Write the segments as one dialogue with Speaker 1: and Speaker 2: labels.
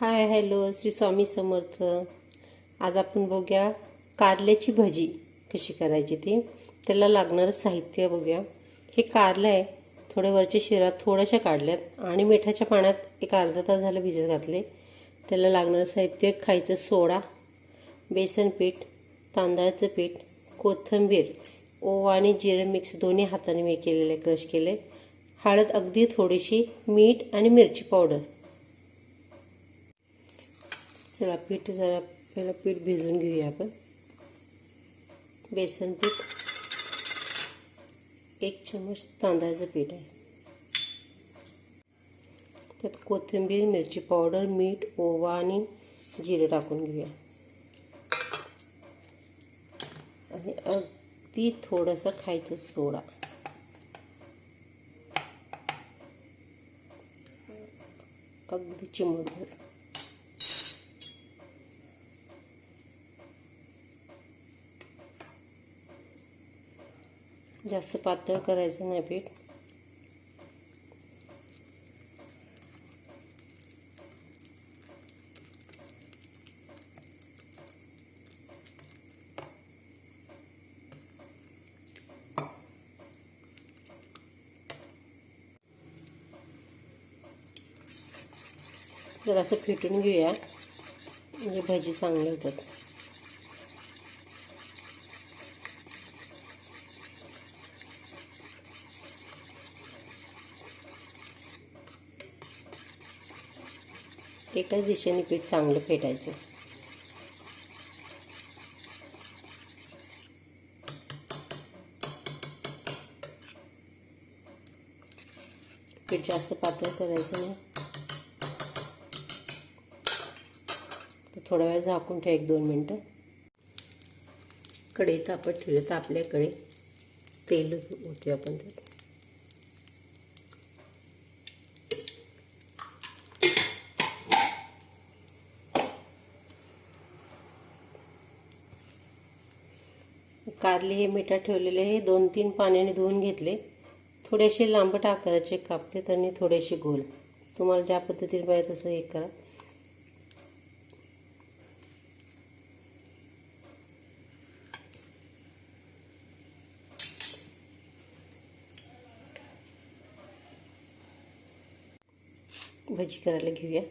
Speaker 1: Hi hello Shri Swami Samarth. आज आपण बघूया कारल्याची भजी कशी करायची ती. त्याला लागणारं साहित्य बघूया. हे कारलं आहे. थोडे वरच्या शिरात थोड्याशा काढल्यात आणि मिठाच्या पाण्यात एक अर्धा तास झालं भिजत घातले. त्याला लागणारं साहित्य खायचं सोडा बेसन पीठ तांदळाचं पीठ कोथिंबीर ओवा आणि जिरं मिक्स दोन्ही हाताने मी केलेले क्रश केले. हळद अगदी थोडीशी मीठ आणि मिरची पावडर. चला पीठ जरा पहिलं पीठ भिजवून घेऊया बेसन पीठ, एक चम्मच तांदळाचं पीठ आहे. त्यात कोथिंबीर, मिरची पावडर, मीठ, ओवा जिरे टाकून घेऊया. आणि अगदी थोडंसं खायचं सोडा. अगदी चिमूटभर. जास्त पातळ करायचं नाही पीठ. जरासं फेटून घेऊया. म्हणजे भजी चांगली होतात. एकाच दिशेने पीठ चांगलं फेटायचं. पीठ जास्त पातळ करायचं नाही. तर थोडा वेळ झाकून ठेव एक दोन मिनटं. कढई तापत ठेवलं तर आपल्याकडे तेल होते आपण त्यात. कारले हे मिठात ठेवलेले हे दोन तीन पाण्याने धुवून घेतले. थोडेसे लांबट आकाराचे कापलेत आणि थोडेसे गोल. तुम्हाला ज्या पद्धतीने पाहिजे तसं हे करा. भजी करायला घेऊया.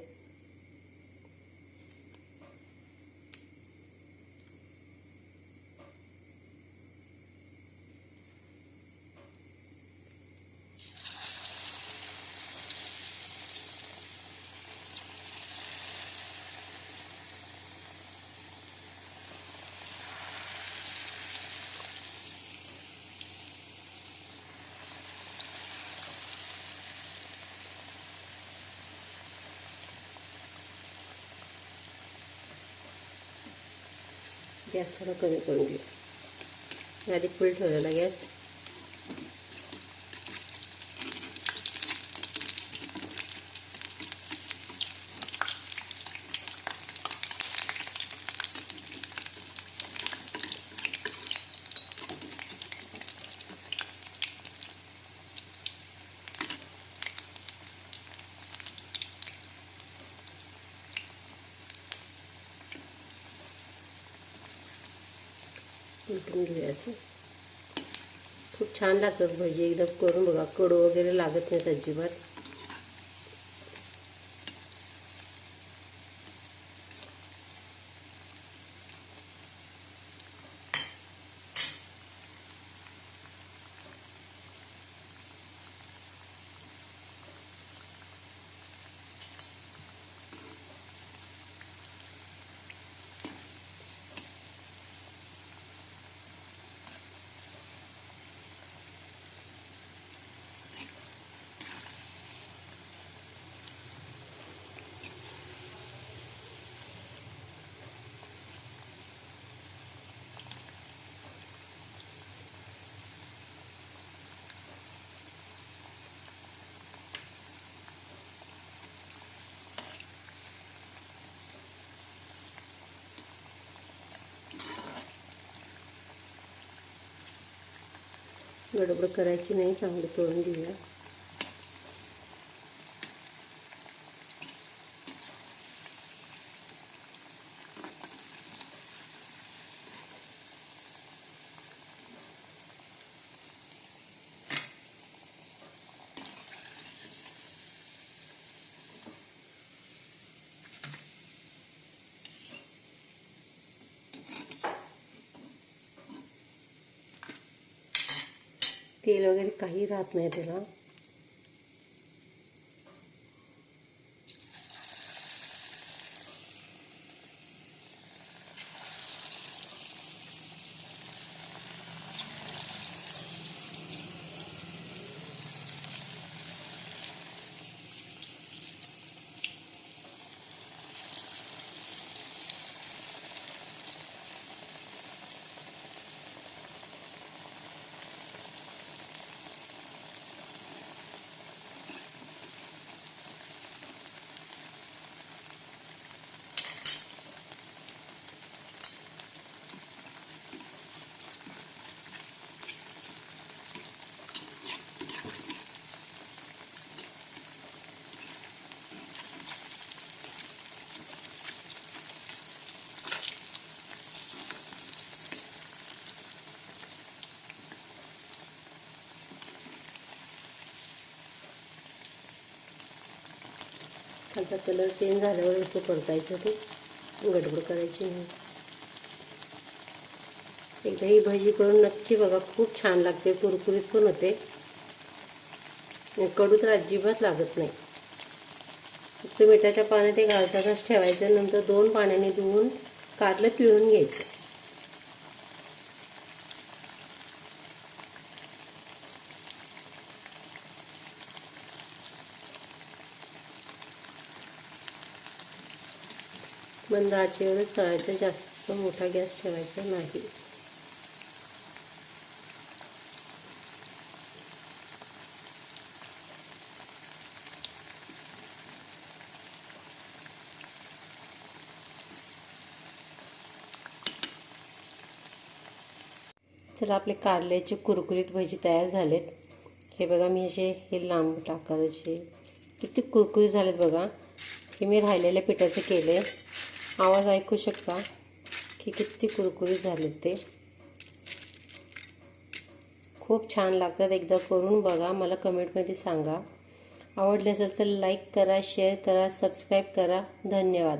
Speaker 1: गॅस थोडा कमी करून घेऊ. आधी फुल ठेवलेला गॅस. उलटून घेऊया असं खूप छान लागतात भजी म्हणजे एकदम करून बघा कडू वगैरे लागत नाहीत अजिबात. गडबड करायची नाही चांगलं तळून घेऊया तेल वगैरे काही राहत नाही त्याला. खालचा कलर चेंज झाल्यावर असं परतायचं ते. गडबड करायची नाही. एकदा ही भजी करून नक्की बघा खूप छान लागते. कुरकुरीत पण होते. कडू तर अजिबात लागत नाही. फक्त मिठाच्या पाण्यात ते घालतानाच ठेवायचं. नंतर दोन पाण्याने धुवून कारलं पिळून घ्यायचं. मंद आचेवरच तळायचं जास्त मोठा गॅस ठेवायचा नाही. चला आपले कारल्याचे कुरकुरीत भजी तयार झालेत. हे बघा मी असे हे लांब टाकायचे. किती कुरकुरीत झालेत बघा. हे मी राहिलेल्या पिठाचे केले. आवाज ऐकू शकता की किती कुरकुरीत झालेत ते. खूप छान लागतात एकदा करून बघा मला कमेंटमध्ये सांगा. आवडले असेल तर लाईक करा शेअर करा सबस्क्राईब करा. धन्यवाद.